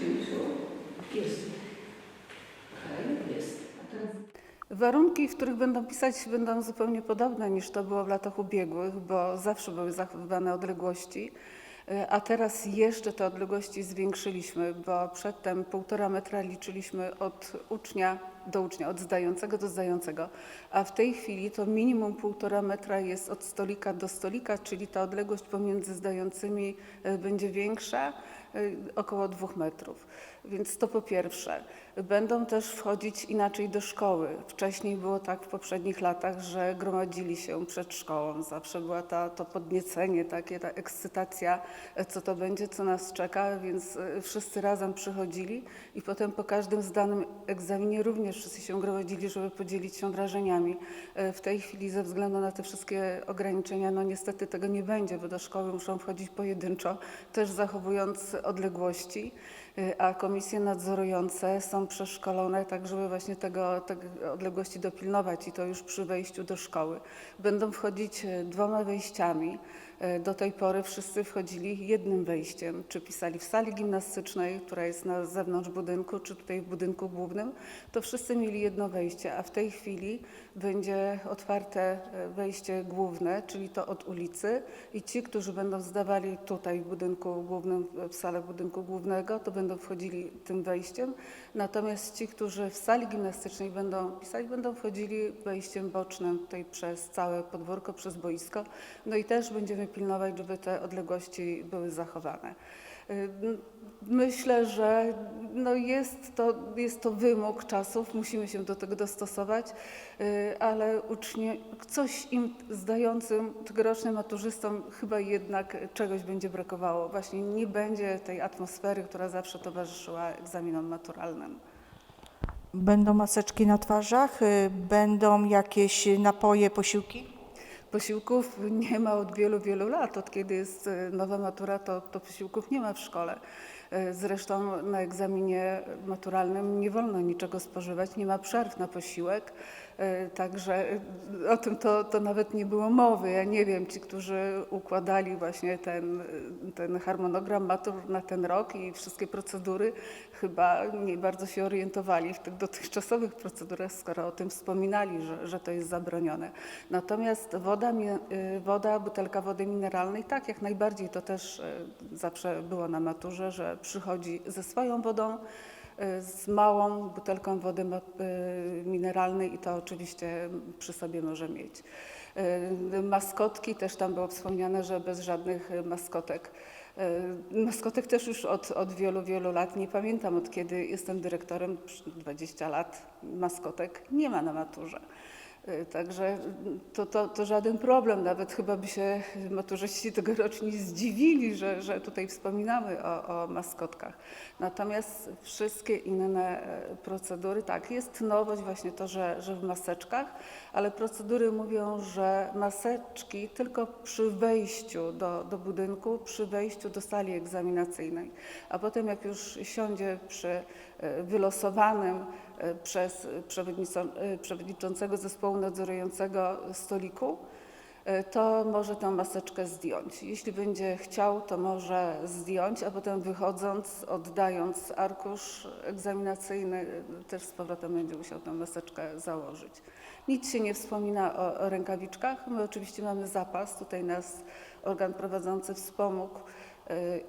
10. Jest. Okej, jest. A teraz Warunki, w których będą pisać, będą zupełnie podobne niż to było w latach ubiegłych, bo zawsze były zachowywane odległości, y, a teraz jeszcze te odległości zwiększyliśmy, bo przedtem półtora metra liczyliśmy od ucznia do ucznia, od zdającego do zdającego, a w tej chwili to minimum półtora metra jest od stolika do stolika, czyli ta odległość pomiędzy zdającymi y, będzie większa, y, około dwóch metrów. Więc to po pierwsze. Będą też wchodzić inaczej do szkoły. Wcześniej było tak w poprzednich latach, że gromadzili się przed szkołą. Zawsze była ta, to podniecenie, takie, ta ekscytacja, e, co to będzie, co nas czeka, więc e, wszyscy razem przychodzili i potem po każdym zdanym egzaminie również wszyscy się gromadzili, żeby podzielić się wrażeniami. E, W tej chwili ze względu na te wszystkie ograniczenia, no niestety tego nie będzie, bo do szkoły muszą wchodzić pojedynczo, też zachowując odległości a komisje nadzorujące są przeszkolone tak, żeby właśnie tego, odległości dopilnować i to już przy wejściu do szkoły. Będą wchodzić y, dwoma wejściami. Y, Do tej pory wszyscy wchodzili jednym wejściem, czy pisali w sali gimnastycznej, która jest na zewnątrz budynku, czy tutaj w budynku głównym, to wszyscy mieli jedno wejście, a w tej chwili będzie otwarte y, wejście główne, czyli to od ulicy i ci, którzy będą zdawali tutaj w budynku głównym, w salę budynku głównego, to będą wchodzili tym wejściem, natomiast ci, którzy w sali gimnastycznej będą pisać, będą wchodzili wejściem bocznym tutaj przez całe podwórko, przez boisko, no i też będziemy pilnować, żeby te odległości były zachowane. Myślę, że no jest, to, jest to wymóg czasów, musimy się do tego dostosować, y, ale ucznie, coś im zdającym, tegorocznym maturzystom chyba jednak czegoś będzie brakowało. Właśnie nie będzie tej atmosfery, która zawsze towarzyszyła egzaminom maturalnym. Będą maseczki na twarzach, y, będą jakieś napoje, posiłki? Posiłków nie ma od wielu, wielu lat. Od kiedy jest e, nowa matura, to, to posiłków nie ma w szkole. E, Zresztą na egzaminie maturalnym nie wolno niczego spożywać, nie ma przerw na posiłek. E, Także e, o tym to, to nawet nie było mowy. Ja nie wiem, ci, którzy układali właśnie ten, ten harmonogram matur na ten rok i wszystkie procedury, chyba nie bardzo się orientowali w tych dotychczasowych procedurach, skoro o tym wspominali, że, że to jest zabronione. Natomiast woda, y, woda, butelka wody mineralnej, tak, jak najbardziej to też y, zawsze było na maturze, że przychodzi ze swoją wodą, z małą butelką wody y, mineralnej i to oczywiście przy sobie może mieć. Y, Maskotki, też tam było wspomniane, że bez żadnych maskotek. Y, Maskotek też już od, od wielu, wielu lat, nie pamiętam od kiedy jestem dyrektorem, 20 lat maskotek nie ma na maturze. Y, Także to, to, to żaden problem, nawet chyba by się maturzyści tegoroczni zdziwili, że, że tutaj wspominamy o, o maskotkach. Natomiast wszystkie inne e, procedury, tak, jest nowość właśnie to, że, że w maseczkach, ale procedury mówią, że maseczki tylko przy wejściu do, do budynku, przy wejściu do sali egzaminacyjnej, a potem jak już siądzie przy wylosowanym e, przez e, przewodniczącego zespołu nadzorującego stoliku, e, to może tę maseczkę zdjąć. Jeśli będzie chciał, to może zdjąć, a potem wychodząc, oddając arkusz egzaminacyjny, też z powrotem będzie musiał tę maseczkę założyć. Nic się nie wspomina o, o rękawiczkach. My oczywiście mamy zapas, tutaj nas organ prowadzący wspomógł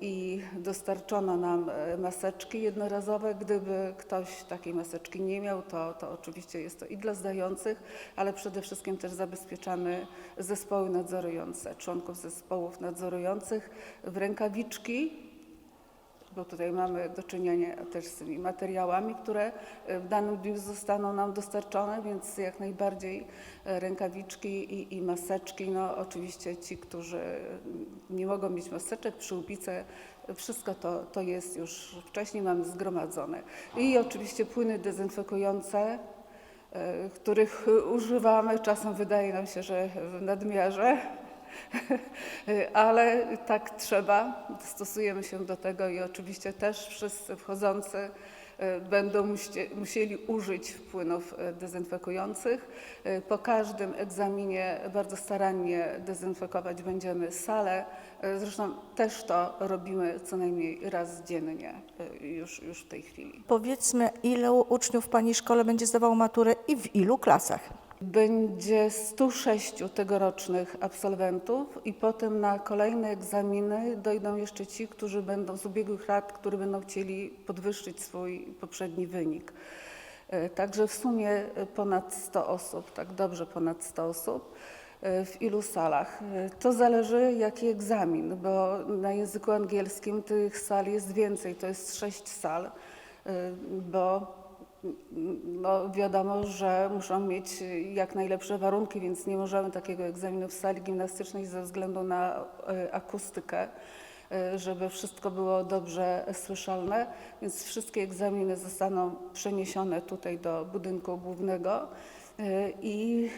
i dostarczono nam e, maseczki jednorazowe. Gdyby ktoś takiej maseczki nie miał, to, to oczywiście jest to i dla zdających, ale przede wszystkim też zabezpieczamy zespoły nadzorujące, członków zespołów nadzorujących w rękawiczki, bo tutaj mamy do czynienia też z tymi materiałami, które e, w danym dniu zostaną nam dostarczone, więc jak najbardziej e, rękawiczki i, i maseczki. No oczywiście ci, którzy nie mogą mieć maseczek, przyłbice, wszystko to, to jest już wcześniej mamy zgromadzone. I oczywiście płyny dezynfekujące, e, których używamy, czasem wydaje nam się, że w nadmiarze. Ale tak trzeba, stosujemy się do tego i oczywiście też wszyscy wchodzący e, będą musieli użyć płynów e, dezynfekujących. E, Po każdym egzaminie bardzo starannie dezynfekować będziemy salę. Zresztą też to robimy co najmniej raz dziennie już, już w tej chwili. Powiedzmy, ilu uczniów w Pani szkole będzie zdawało maturę i w ilu klasach? Będzie 106 tegorocznych absolwentów i potem na kolejne egzaminy dojdą jeszcze ci, którzy będą z ubiegłych lat, którzy będą chcieli podwyższyć swój poprzedni wynik. E, Także w sumie ponad 100 osób, tak dobrze ponad 100 osób. E, W ilu salach? E, To zależy jaki egzamin, bo na języku angielskim tych sal jest więcej, to jest 6 sal, bo no wiadomo, że muszą mieć jak najlepsze warunki, więc nie możemy takiego egzaminu w sali gimnastycznej ze względu na e, akustykę, e, żeby wszystko było dobrze słyszalne, więc wszystkie egzaminy zostaną przeniesione tutaj do budynku głównego e, i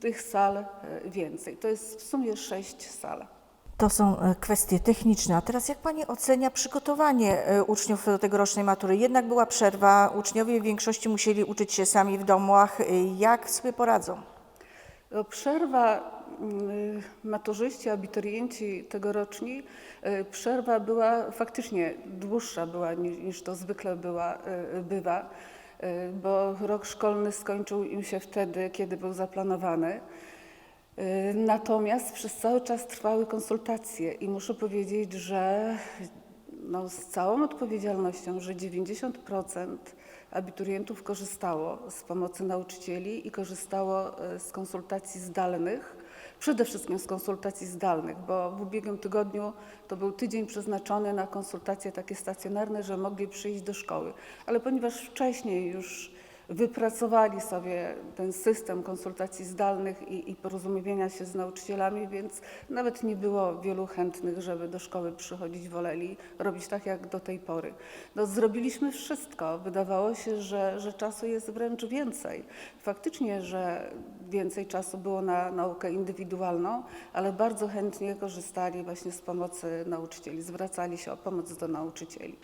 tych sal więcej. To jest w sumie sześć sal. To są e, kwestie techniczne. A teraz jak Pani ocenia przygotowanie e, uczniów do tegorocznej matury? Jednak była przerwa, uczniowie w większości musieli uczyć się sami w domach. E, Jak sobie poradzą? No, Przerwa, mm, maturzyści, abiturienci tegoroczni, przerwa była faktycznie dłuższa była niż, niż to zwykle była, bywa, bo rok szkolny skończył im się wtedy, kiedy był zaplanowany. Y, Natomiast przez cały czas trwały konsultacje i muszę powiedzieć, że no, z całą odpowiedzialnością, że 90% abiturientów korzystało z pomocy nauczycieli i korzystało e, z konsultacji zdalnych, przede wszystkim z konsultacji zdalnych, bo w ubiegłym tygodniu to był tydzień przeznaczony na konsultacje takie stacjonarne, że mogli przyjść do szkoły. Ale ponieważ wcześniej już wypracowali sobie ten system konsultacji zdalnych i, i porozumiewania się z nauczycielami, więc nawet nie było wielu chętnych, żeby do szkoły przychodzić, woleli robić tak jak do tej pory. No, zrobiliśmy wszystko. Wydawało się, że, że czasu jest wręcz więcej. Faktycznie, że więcej czasu było na naukę indywidualną, ale bardzo chętnie korzystali właśnie z pomocy nauczycieli, zwracali się o pomoc do nauczycieli.